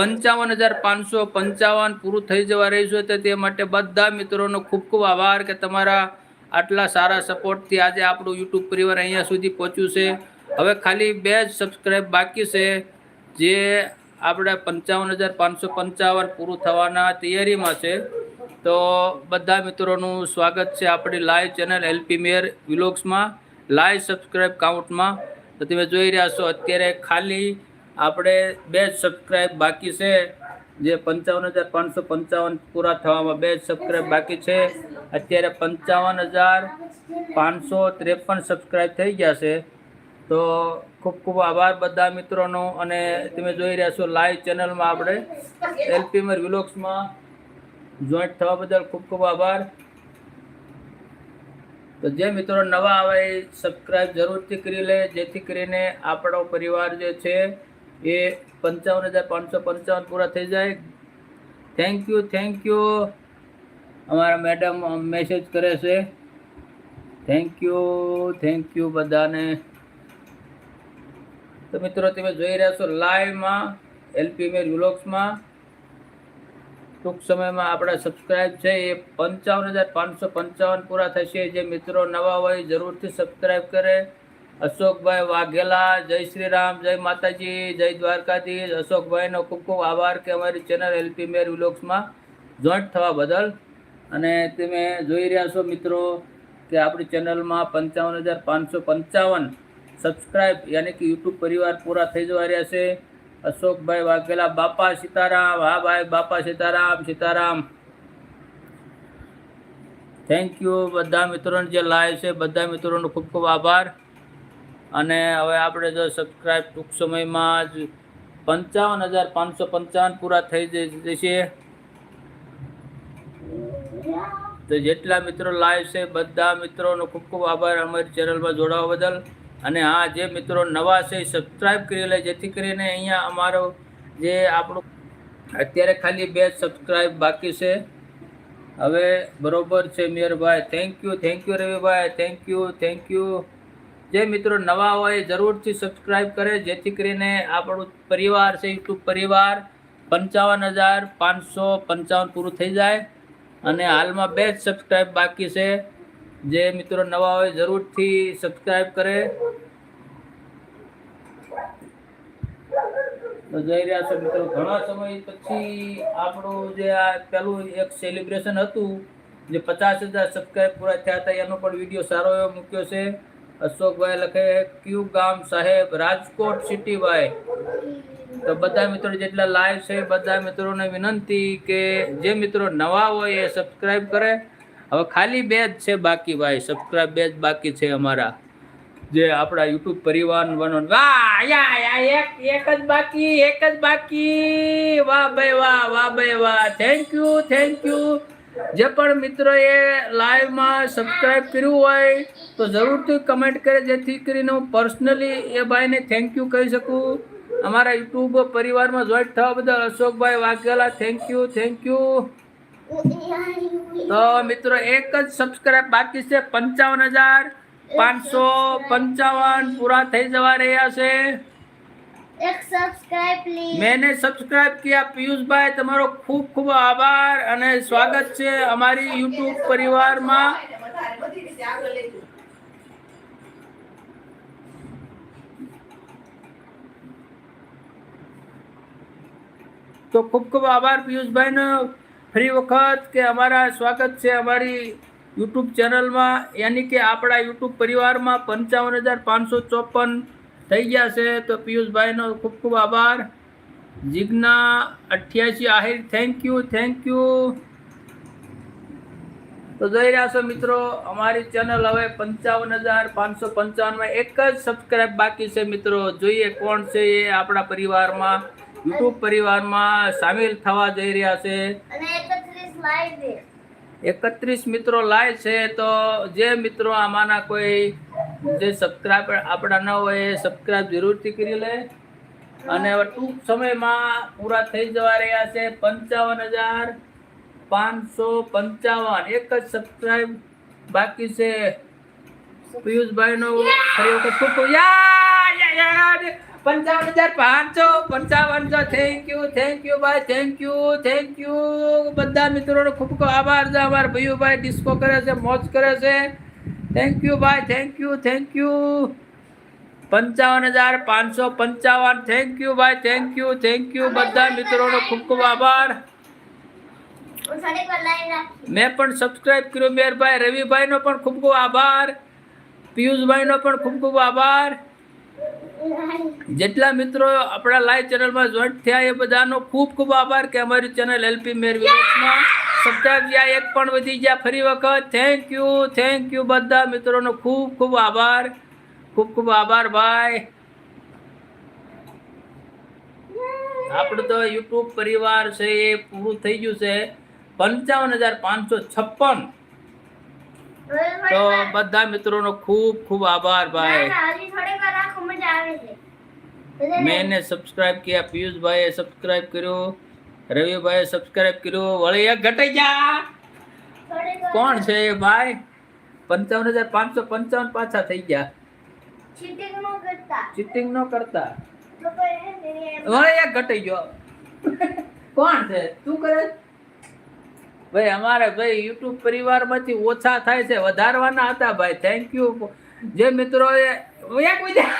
પંચાવન હજાર પાંચસો પંચાવન પૂરું થઈ જવા રહ્યું છે તો તે માટે બધા મિત્રોનો ખૂબ ખૂબ આભાર કે તમારા આટલા સારા સપોર્ટથી આજે આપણું યુટ્યુબ પરિવાર અહીંયા સુધી પહોંચ્યું છે. હવે ખાલી બે જ સબસ્ક્રાઈબ બાકી છે જે આપણે પંચાવન હજાર પાંચસો પંચાવન પૂરું થવાના તૈયારીમાં છે. તો બધા મિત્રોનું સ્વાગત છે આપણી લાઈવ ચેનલ એલપી મેયર વિલોગ્સમાં લાઈવ સબસ્ક્રાઈબ કાઉન્ટમાં. તો તમે જોઈ રહ્યા છો, અત્યારે ખાલી આપણે બે જ સબસ્ક્રાઈબ બાકી છે. જે પંચાવન હજાર પાંચસો પંચાવન પૂરા થવામાં બે જ સબસ્ક્રાઈબ બાકી છે. અત્યારે પંચાવન હજાર પાંચસો ત્રેપન સબસ્ક્રાઈબ થઈ ગયા છે. તો ખૂબ ખૂબ આભાર બધા મિત્રોનો અને તમે જોઈ રહ્યા છો લાઈવ ચેનલમાં આપણે એલપીમર વિલોક્સમાં જોઈન્ટ થવા બદલ ખૂબ ખૂબ આભાર. તો જે મિત્રો નવા આવે એ સબસ્ક્રાઈબ જરૂરથી કરી લે, જેથી કરીને આપણો પરિવાર જે છે એ પંચાવન હજાર પાંચસો પંચાવન પૂરા થઈ જાય. થેન્ક યુ થેન્ક યુ અમારા મેડમ મેસેજ કરે છે. થેન્ક યુ થેન્ક યુ બધાને. તો મિત્રો તમે જોઈ રહ્યા છો લાઈવમાં એલપી મેર વ્લોગ્સમાં ટૂંક સમયમાં આપણા સબસ્ક્રાઇબ છે એ પંચાવન હજાર પાંચસો પંચાવન પૂરા થશે. જે મિત્રો નવા હોય જરૂરથી સબસ્ક્રાઇબ કરે. અશોકભાઈ વાઘેલા, જય શ્રી રામ જય માતાજી, જય દ્વારકાધીશ. અશોકભાઈનો ખૂબ ખૂબ આભાર કે અમારી ચેનલ એલપી મેર વિલોક્સમાં જોઈન્ટ થવા બદલ. અને તમે જોઈ રહ્યા છો મિત્રો કે આપણી ચેનલમાં પંચાવન હજાર પાંચસો પંચાવન સબસ્ક્રાઈબ યાની કે યુટ્યુબ પરિવાર પૂરા થઈ જવા રહ્યા છે. અશોકભાઈ વાઘેલા, બાપા સીતારામ. હા ભાઈ, બાપા સીતારામ સીતારામ. થેન્ક યુ બધા મિત્રોને જે લાઈવ છે, બધા મિત્રોનો ખૂબ ખૂબ આભાર. અને હવે આપણે જો સબસ્ક્રાઈબ ટૂંક સમયમાં જ પંચાવન હજાર પાંચસો પંચાવન પૂરા થઈ જશે. તો જેટલા મિત્રો લાઈવ છે, બધા મિત્રોનો ખૂબ ખૂબ આભાર અમારી ચેનલમાં જોડાવા બદલ. અને હા જે મિત્રો નવા છે સબસ્ક્રાઈબ કરી લે, જેથી કરીને અહીંયા અમારો જે આપણું અત્યારે ખાલી બે સબસ્ક્રાઈબ બાકી છે. હવે બરોબર છે મેયરભાઈ થેન્ક યુ થેન્ક યુ રવિભાઈ. થેન્ક યુ થેન્ક યુ જે મિત્રો નવા હોય જરૂરથી સબસ્ક્રાઈબ કરે, જેથી કરીને આપણું પરિવાર છે, યુટ્યુબ પરિવાર, પંચાવન હજાર પાંચસો પંચાવન પૂરું થઈ જાય. અને હાલમાં બે જ સબસ્ક્રાઈબ બાકી છે. જે મિત્રો નવા હોય જરૂરથી સબસ્ક્રાઈબ કરે. તો જઈ રહ્યા છો મિત્રો, ઘણા સમય પછી આપણું જે આ પેલું એક સેલિબ્રેશન હતું, જે પચાસ હજાર સબસ્ક્રાઈબ પૂરા થયા હતા, એનો પણ વીડિયો સારો એવો મૂક્યો છે. અશોકભાઈ લખે ક્યુ ગામ સાહેબ? રાજકોટ સિટી ભાઈ તો બધા મિત્રો જેટલા લાઈવ છે, બધા મિત્રોને વિનંતી કે જે મિત્રો નવા હોય એ સબસ્ક્રાઈબ કરે. હવે ખાલી બે જ છે બાકી ભાઈ સબસ્ક્રાઈબ બે જ બાકી છે અમારા. જે આપણા યુટ્યુબ પરિવાર બનો વાહ એક એક જ બાકી, એક જ બાકી. વાહ ભાઈ, વાહ વાહ ભાઈ, વાહ. થેન્ક યુ થેન્ક યુ જે પણ મિત્રોએ લાઈવમાં સબસ્ક્રાઈબ કર્યું હોય, તો જરૂરથી કમેન્ટ કરે જેથી કરીને હું પર્સનલી એ ભાઈને થેન્ક યુ કહી શકું. અમારા યુટ્યુબ પરિવારમાં જોઈન્ટ થવા બદલ અશોકભાઈ Vaghela thank you thank you તો મિત્રો, એક જ સબસ્ક્રાઇબ બાકી છે, પંચાવન હજાર પાંચસો પંચાવન પૂરા થઈ જવા રહ્યા છે. એક સબસ્ક્રાઇબ પ્લીઝ મેને સબસ્ક્રાઇબ કિયા પિયુષભાઈ તમારો ખૂબ ખૂબ આભાર અને સ્વાગત છે અમારી યુટ્યુબ પરિવારમાં તો ખૂબ ખૂબ આભાર પિયુષભાઈનો ફરી વખત કે અમારા સ્વાગત છે અમારી યુટ્યુબ ચેનલમાં યાની કે આપણા યુટ્યુબ પરિવારમાં પંચાવન હજાર પાંચસો ચોપન થઈ ગયા છે તો પિયુષભાઈનો ખૂબ ખૂબ આભાર. જીજ્ઞા અઠ્યાસી Ahir thank you thank you તો જોઈ રહ્યા છો મિત્રો અમારી ચેનલ હવે પંચાવન હજાર પાંચસો પંચાવનમાં એક જ સબસ્ક્રાઇબ બાકી છે મિત્રો. જોઈએ કોણ છે એ આપણા પરિવારમાં યુટ્યુબ પરિવારમાં સામેલ થવા જઈ રહ્યા છે. એકત્રીસ મિત્રો લાય છે તો જે મિત્રો આમાંના કોઈ જે સબસ્ક્રાઈબ આપણા ન હોય એ સબસ્ક્રાઈબ જરૂરથી કરી લે. અને હવે ટૂંક સમયમાં પૂરા થઈ જવા રહ્યા છે પંચાવન હજાર પાંચસો પંચાવન. એક જ સબસ્ક્રાઈબ બાકી છે પિયુષભાઈનો. ફરી વખત ખૂબ ખૂબ યા યા યા પંચાવન હજાર પાંચસો પંચાવનસો થેન્ક યુ થેન્ક યુ ભાઈ થેન્ક યુ થેન્ક યુ બધા મિત્રોનો ખૂબ ખૂબ આભાર છે. અમારા ભૈયુભાઈ ડિસ્કો કરે છે, મોજ કરે છે. થેન્ક યુ ભાઈ થેન્ક યુ થેન્ક યુ પંચાવન હજાર પાંચસો પંચાવન. થેન્ક યુ ભાઈ થેન્ક યુ થેન્ક યુ બધા મિત્રોનો ખૂબ ખૂબ આભાર. મેં પણ સબસ્ક્રાઇબ કર્યો. મેરભાઈ, રવિભાઈનો પણ ખૂબ ખૂબ આભાર. પિયુષભાઈનો પણ ખૂબ ખૂબ આભાર. જેટલા મિત્રો આપણા લાઈવ ચેનલમાં જોઈન્ટ થયા એ બધાનો ખૂબ ખૂબ આભાર કે અમારી ચેનલ એલપી મેર વિલેજમાં સબસ્ક્રાઇબ ગયા એક પણ વધી ગયા ફરી વખત. થેન્ક યુ થેન્ક યુ બધા મિત્રોનો ખૂબ ખૂબ આભાર. ખૂબ ખૂબ આભાર ભાઈ. આપણું તો યુટ્યુબ પરિવાર છે એ પૂરું થઈ ગયું છે. પંચાવન હજાર પાંચસો છપ્પન. તો બધા મિત્રોનો ખૂબ ખૂબ આભાર ભાઈ. મેં સબસ્ક્રાઇબ કર્યા પિયુષભાઈએ સબસ્ક્રાઇબ કર્યો રવિભાઈએ સબસ્ક્રાઇબ કર્યો વળી એક ઘટાઈ જા કોણ છે એ ભાઈ? પંચાવન હજાર પાંચસો પંચાવન પાછા થઈ ગયા. ચીટિંગ નો કરતા. વળી એક ઘટાઈ ગયો કોણ છે? તું કરે? ભાઈ અમારે ભાઈ યુટ્યુબ પરિવારમાંથી ઓછા થાય છે વધારવાના હતા ભાઈ. થેન્ક યુ જે મિત્રો એ એક બીજા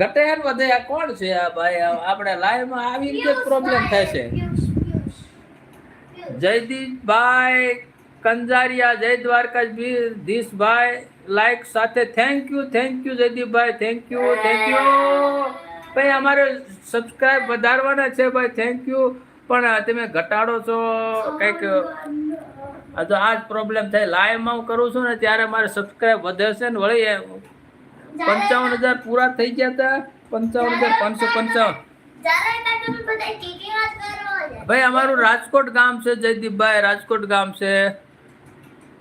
ઘટે ને વધે આ કોણ છે આ ભાઈ? આપણે લાઈવમાં આવી રીતે પ્રોબ્લેમ થાય છે. જયદીપભાઈ કંજારિયા જય દ્વારકાધીશભાઈ લાઈક સાથે. થેન્ક યુ થેન્ક યુ જયદીપભાઈ. થેન્ક યુ થેન્ક યુ ભાઈ અમારે સબસ્ક્રાઇબ વધારવાના છે ભાઈ થેન્ક યુ પણ તમે ઘટાડો છો કંઈક આ તો આ જ પ્રોબ્લેમ થાય. લાઈવમાં હું કરું છું ને ત્યારે મારે સબસ્ક્રાઇબ વધે છે ને વળી પંચાવન હજાર પૂરા થઈ ગયા હતા. પંચાવન હજાર પાંચસો પંચાવન. ભાઈ અમારું રાજકોટ ગામ છે જયદીપભાઈ રાજકોટ ગામ છે.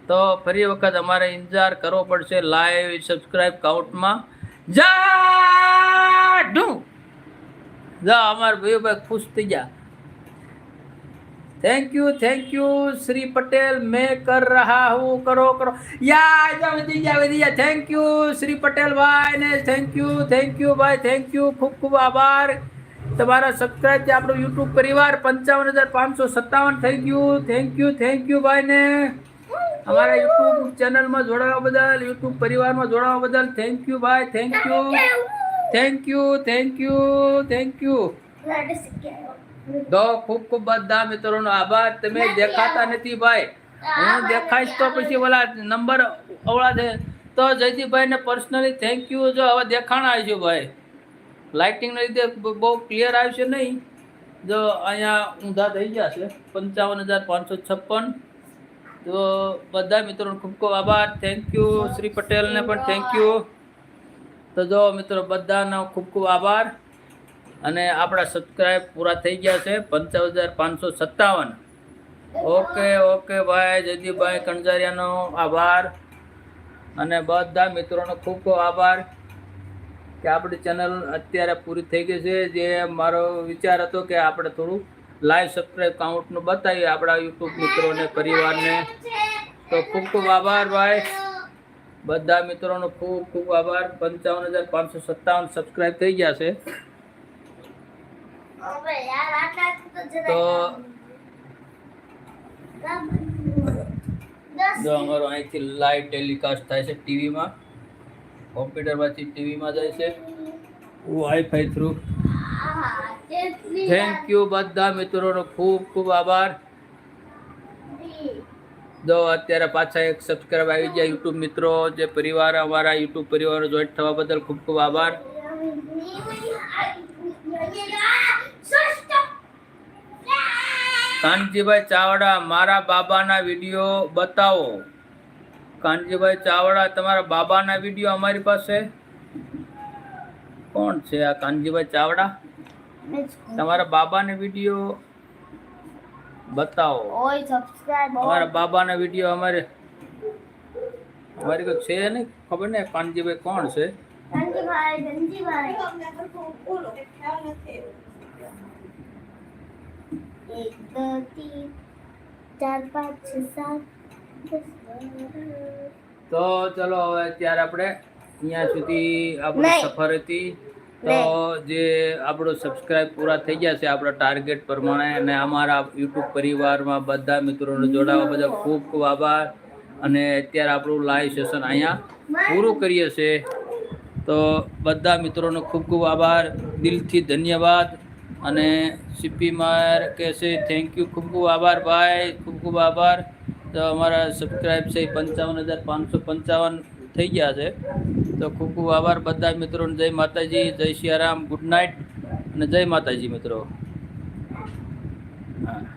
તો ફરી વખત અમારે ઇંતજાર કરવો પડશે લાઈવ સબસ્ક્રાઇબ કાઉન્ટમાં જા ઢું જા, અમારા ભાઈઓ ભાઈ ખુશ થઈ ગયા. Thank you thank you Shri Patel, મેં કર રહા હું, કરો કરો. યા, જા, વધી ગયા વધી ગયા. થેન્ક યુ શ્રી પટેલ ભાઈ ને થેન્ક યુ થેન્ક યુ ભાઈ થેન્ક યુ ખૂબ ખૂબ આભાર. તમારા સબસ્ક્રાઇબથી આપણો યુટ્યુબ પરિવાર પંચાવન હજાર પાંચસો સત્તાવન થઈ ગયું. થેન્ક યુ થેન્ક યુ ભાઈ ને અમારા યુટ્યુબ ચેનલમાં જોડાવા બદલ યુટ્યુબ પરિવારમાં જોડાવા બદલ થેન્ક યુ ભાઈ thank you thank you thank you thank you તો ખૂબ ખૂબ બધા મિત્રોનો આભાર. તમે દેખાતા નથી ભાઈ. હું દેખાઈશ તો પછી ઓલા નંબર અવળા છે તો જયદીપભાઈ ને પર્સનલી થેન્ક યુ જો હવે દેખાણ આવજો ભાઈ. લાઇટિંગના લીધે બહુ ક્લિયર આવશે નહીં. જો અહીંયા ઊંધા થઈ ગયા છે. પંચાવન હજાર પાંચસો છપ્પન. તો બધા મિત્રોનો ખૂબ ખૂબ આભાર. થેન્ક યુ શ્રી પટેલને પણ થેન્ક યુ તો જો મિત્રો, બધાનો ખૂબ ખૂબ આભાર. અને આપણા સબસ્ક્રાઈબ પૂરા થઈ ગયા છે, પંચાવન હજાર પાંચસો સત્તાવન. ઓકે ઓકે, ભાઈ, જયદીપભાઈ કણઝારિયાનો આભાર. અને બધા મિત્રોનો ખૂબ ખૂબ આભાર કે આપણી ચેનલ અત્યારે પૂરી થઈ ગઈ છે. જે મારો વિચાર હતો કે આપણે થોડું લાઈવ સબસ્ક્રાઈબ કાઉન્ટનું બતાવીએ આપણા યુટ્યુબ મિત્રોને પરિવારને. તો ખૂબ ખૂબ આભાર ભાઈ. બધા મિત્રોનો ખૂબ ખૂબ આભાર. પંચાવન હજાર પાંચસો સત્તાવન સબસ્ક્રાઈબ થઈ ગયા છે. હવે યાર આટલા તો અમારો અહીંથી લાઈવ ટેલિકાસ્ટ થાય છે ટીવીમાં કોમ્પ્યુટરમાંથી ટીવીમાં જાય છે. વાઈફાઈ થ્રુ થેન્ક યુ બધા મિત્રોનો ખૂબ ખૂબ આભાર. જો. અત્યારે પાછા એક સબસ્ક્રાઈબ આવી ગયા યુટ્યુબ મિત્રો. જે પરિવાર અમારા યુટ્યુબ પરિવાર જોઈન્ટ થવા બદલ ખૂબ ખૂબ આભાર. કાનજીભાઈ ચાવડા મારા બાબાના વીડિયો બતાવો. કાનજીભાઈ ચાવડા તમારા બાબાના વીડિયો અમારી પાસે? કોણ છે આ કાનજીભાઈ ચાવડા? તમારા બાબાને વીડિયો બતાવો. ઓય સબસ્ક્રાઇબ અમારા બાબાના વીડિયો અમારે અમારી તો છે નહીં ખબર ને કાનજીભાઈ કોણ છે? કાનજીભાઈ ધનજીભાઈ. એક દો તીન ચાર પાંચ છ સાત તો ચલો હવે અત્યારે આપણે અહીંયા સુધી આપણી સફર હતી. તો જે આપણો સબસ્ક્રાઇબ પૂરા થઈ ગયા છે આપણા ટાર્ગેટ પ્રમાણે અને અમારા યુટ્યુબ પરિવારમાં બધા મિત્રોને જોડાવા બદલ ખૂબ ખૂબ આભાર. અને અત્યારે આપણું લાઈવ સેશન અહીંયા પૂરું કરીએ છીએ. તો બધા મિત્રોનો ખૂબ ખૂબ આભાર. દિલથી ધન્યવાદ. અને સીપી માર કે છે થેન્ક યુ ખૂબ ખૂબ આભાર ભાઈ. ખૂબ ખૂબ આભાર. તો અમારા સબસ્ક્રાઇબ છે પંચાવન હજાર પાંચસો પંચાવન. થઈ ગયા છે. તો ખૂબ ખૂબ આભાર બધા મિત્રોને. જય માતાજી, જય સિયારામ, ગુડ નાઇટ અને જય માતાજી મિત્રો. હા.